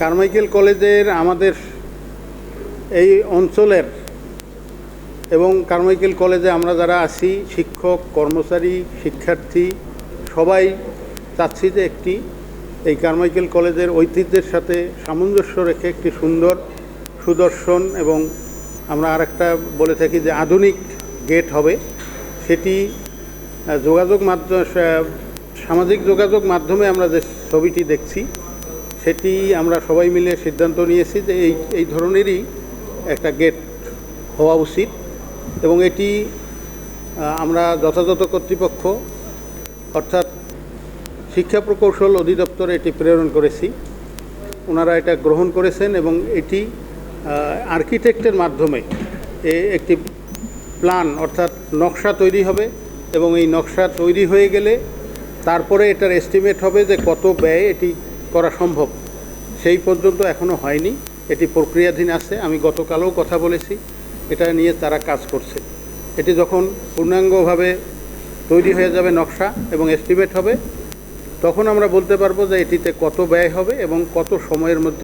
Carmichael কলেজের আমাদের এই অঞ্চলের এবং কারমাইকেল কলেজে আমরা যারা আছি, শিক্ষক, কর্মচারী, শিক্ষার্থী, সবাই চাচ্ছি যে একটি এই কারমাইকেল কলেজের ঐতিহ্যের সাথে সামঞ্জস্য রেখে একটি সুন্দর সুদর্শন এবং আমরা আরেকটা বলে থাকি যে আধুনিক গেট হবে। সেটি যোগাযোগ মাধ্যম সামাজিক যোগাযোগ মাধ্যমে আমরা যে ছবিটি দেখছি সেটি আমরা সবাই মিলে সিদ্ধান্ত নিয়েছি যে এই এই ধরনেরই একটা গেট হওয়া উচিত এবং এটি আমরা যথাযথ কর্তৃপক্ষ, অর্থাৎ শিক্ষা প্রকৌশল অধিদপ্তরে এটি প্রেরণ করেছি। ওনারা এটা গ্রহণ করেছেন এবং এটি আর্কিটেক্টের মাধ্যমে এ একটি প্ল্যান, অর্থাৎ নকশা তৈরি হবে এবং এই নকশা তৈরি হয়ে গেলে তারপরে এটার এস্টিমেট হবে যে কত ব্যয় এটি করা সম্ভব। সেই পর্যন্ত এখনও হয়নি। এটি প্রক্রিয়াধীন আছে। আমি গতকালও কথা বলেছি। এটা নিয়ে তারা কাজ করছে। এটি যখন পূর্ণাঙ্গভাবে তৈরি হয়ে যাবে নকশা এবং এস্টিমেট হবে, তখন আমরা বলতে পারব যে এটিতে কত ব্যয় হবে এবং কত সময়ের মধ্যে